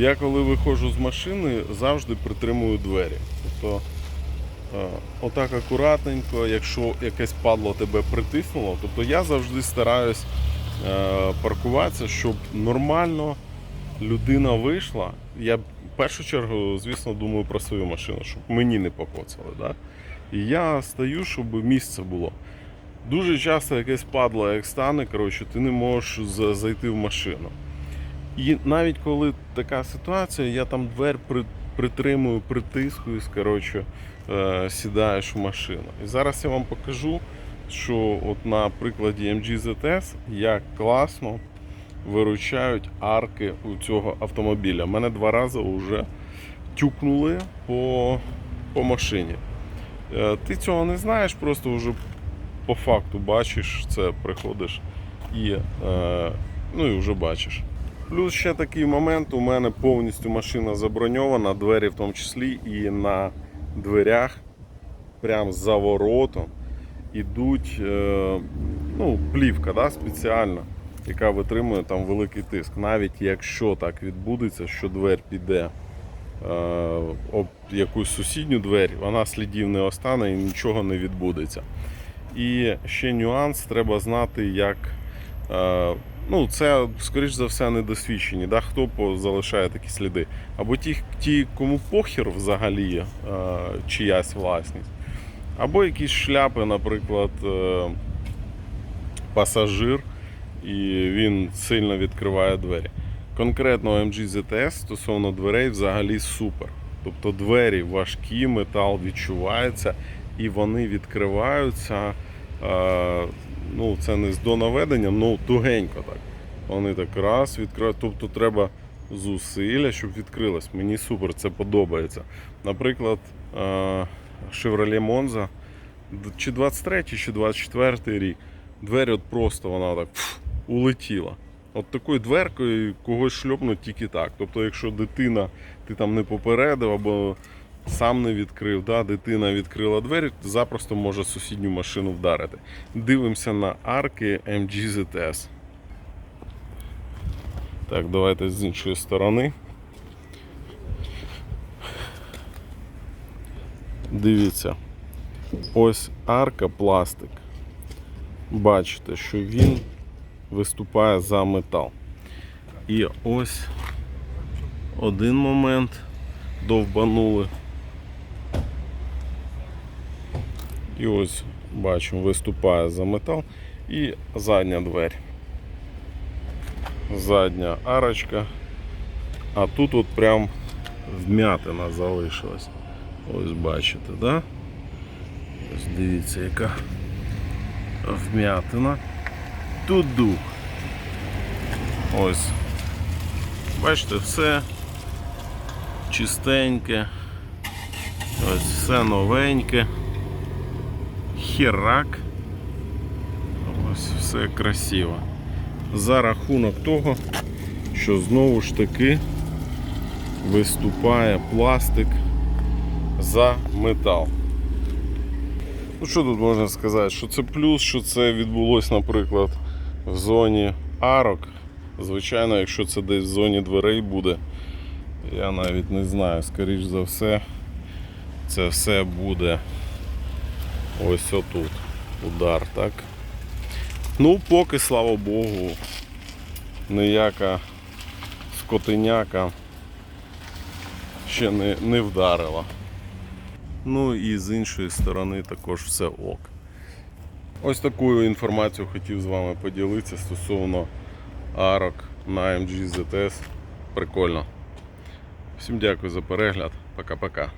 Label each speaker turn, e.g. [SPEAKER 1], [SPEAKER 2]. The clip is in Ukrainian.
[SPEAKER 1] Я коли виходжу з машини, завжди притримую двері. Тобто е, отак акуратненько, якщо якесь падло тебе притиснуло, тобто я завжди стараюсь е, паркуватися, щоб нормально людина вийшла. Я в першу чергу, звісно, думаю про свою машину, щоб мені не покоцали. Да? І я стою, щоб місце було. Дуже часто якесь падло, як стане, коротше, ти не можеш зайти в машину. І навіть коли така ситуація, я там двері при, притримую, притискуюсь, коротше, е, сідаєш в машину. І зараз я вам покажу, що от на прикладі MG ZS як класно виручають арки у цього автомобіля. Мене два рази вже тюкнули по, по машині. Е, Ти цього не знаєш, просто вже по факту бачиш це, приходиш і, е, ну, і вже бачиш. Плюс ще такий момент, у мене повністю машина заброньована, двері в тому числі, і на дверях, прям за воротом, ідуть е, ну, плівка да, спеціальна, яка витримує там великий тиск. Навіть якщо так відбудеться, що двері піде е, об якусь сусідню двері, вона слідів не остане і нічого не відбудеться. І ще нюанс, треба знати, як. Ну, це, скоріш за все, недосвідчені. Да? Хто залишає такі сліди? Або ті, ті кому похер взагалі е, чиясь власність, або якісь шляпи, наприклад, е, пасажир, і він сильно відкриває двері. Конкретно MG ZS стосовно дверей взагалі супер. Тобто двері важкі, метал відчувається і вони відкриваються. Е, ну, це не з донаведенням, ну тугенько так. Вони так раз відкривають. Тобто треба зусилля, щоб відкрилось. Мені супер, це подобається. Наприклад, е, Chevrolet Monza, чи 23, чи 24 рік. Двері от просто вона так пф, улетіла. От такою дверкою когось шльопнуть тільки так. Тобто, якщо дитина ти там не попередив або сам не відкрив, да, дитина відкрила двері, запросто може сусідню машину вдарити. Дивимося на арки MG. Так, давайте з іншої сторони. Дивіться, ось арка пластик. Бачите, що він виступає за метал. І ось один момент довбанули. І ось бачимо, виступає за метал і задня двері. Задня арочка. А тут от прям вмятина залишилась. Ось бачите, да? Ось дивіться, яка вмятина. Тут дух. Ось. Бачите, все чистеньке. Ось все новеньке. Херак. Ось все красиво. За рахунок того, що знову ж таки виступає пластик за метал. Ну що тут можна сказати? Що це плюс, що це відбулось, наприклад, в зоні арок. Звичайно, якщо це десь в зоні дверей буде, я навіть не знаю, скоріш за все, це все буде ось отут. Удар, так? Ну, поки, слава Богу, ніяка скотиняка ще не, не вдарила. Ну і з іншої сторони також все ок. Ось такою інформацією хотів з вами поділитися стосовно арок на MG ZS. Прикольно. Всім дякую за перегляд. Пока-пока.